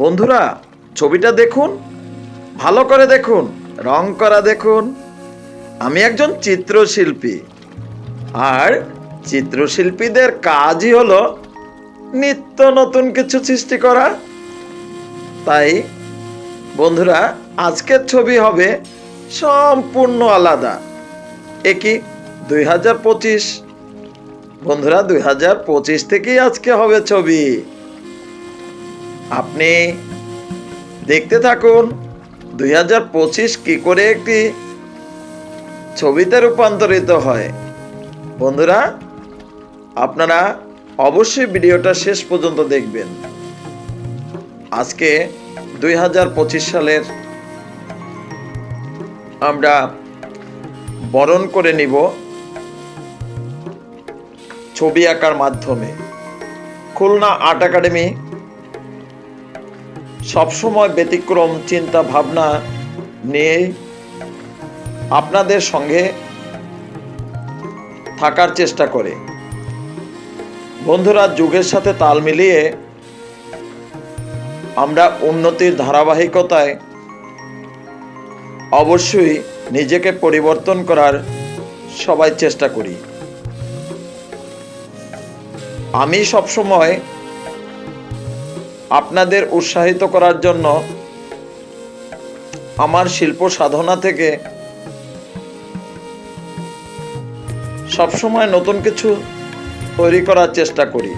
বন্ধুরা, ছবিটা দেখুন, ভালো করে দেখুন, রং করা দেখুন। আমি একজন চিত্রশিল্পী, আর চিত্রশিল্পীদের কাজই হলো নিত্য নতুন কিছু সৃষ্টি করা। তাই, বন্ধুরা, আজকের ছবি হবে সম্পূর্ণ আলাদা। একই দুই হাজার পঁচিশ? বন্ধুরা, দুই হাজার পঁচিশ থেকেই আজকে হবে ছবি। আপনি দেখতে থাকুন দুই হাজার পঁচিশ কি করে একটি ছবিতে রূপান্তরিত হয়। বন্ধুরা, আপনারা অবশ্যই ভিডিওটা শেষ পর্যন্ত দেখবেন। আজকে দুই হাজার পঁচিশ সালের আমরা বরণ করে নিব ছবি আঁকার মাধ্যমে। খুলনা আর্ট একাডেমি সবসময় ব্যতিক্রম চিন্তা ভাবনা নিয়ে আপনাদের সঙ্গে থাকার চেষ্টা করে। বন্ধুরা, যুগের সাথে তাল মিলিয়ে আমরা উন্নতির ধারাবাহিকতায় অবশ্যই নিজেকে পরিবর্তন করার সবাই চেষ্টা করি। আমি সবসময় আপনাদের উৎসাহিত করার জন্য আমার শিল্প সাধনা থেকে সবসময় নতুন কিছু তৈরি করার চেষ্টা করি।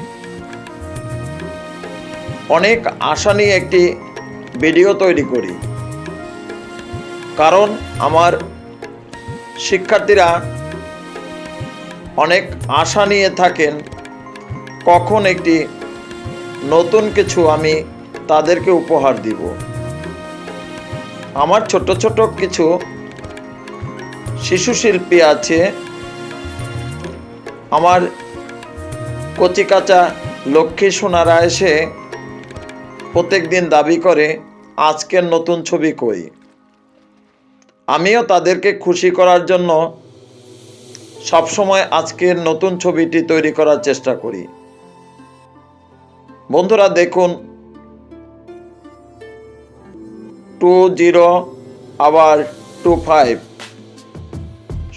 অনেক আশা নিয়ে একটি ভিডিও তৈরি করি। কারণ আমার শিক্ষার্থীরা অনেক আশা নিয়ে থাকেন কখন একটি নতুন কিছু আমি তাদেরকে উপহার দিব। আমার ছোট ছোট কিছু শিশু শিল্পী আছে। আমার কচিকাচা লক্ষ্মী সোনারা এসে প্রত্যেক দিন দাবি করে আজকের নতুন ছবি কই? আমিও তাদেরকে খুশি করার জন্য সবসময় আজকের নতুন ছবিটি তৈরি করার চেষ্টা করি। বন্ধুরা দেখুন টু জিরো আবার টু ফাইভ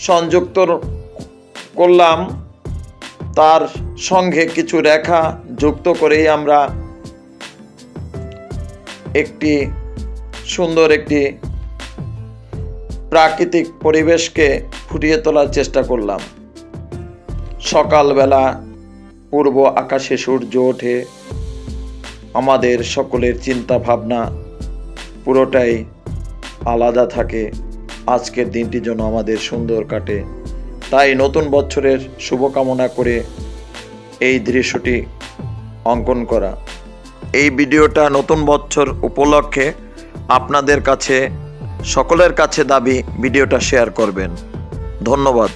সংযুক্ত করলাম। তার সঙ্গে কিছু রেখা যুক্ত করেই আমরা একটি সুন্দর একটি প্রাকৃতিক পরিবেশকে ফুটিয়ে তোলার চেষ্টা করলাম। সকালবেলা পূর্ব আকাশে সূর্য ওঠে। আমাদের সকলের চিন্তা ভাবনা পুরোটাই আলাদা থাকে। আজকের দিনটি যেন আমাদের সুন্দর কাটে। তাই নতুন বছরের শুভকামনা করে এই দৃশ্যটি অঙ্কন করা। এই ভিডিওটা নতুন বছর উপলক্ষে আপনাদের কাছে, সকলের কাছে দাবি ভিডিওটা শেয়ার করবেন। ধন্যবাদ।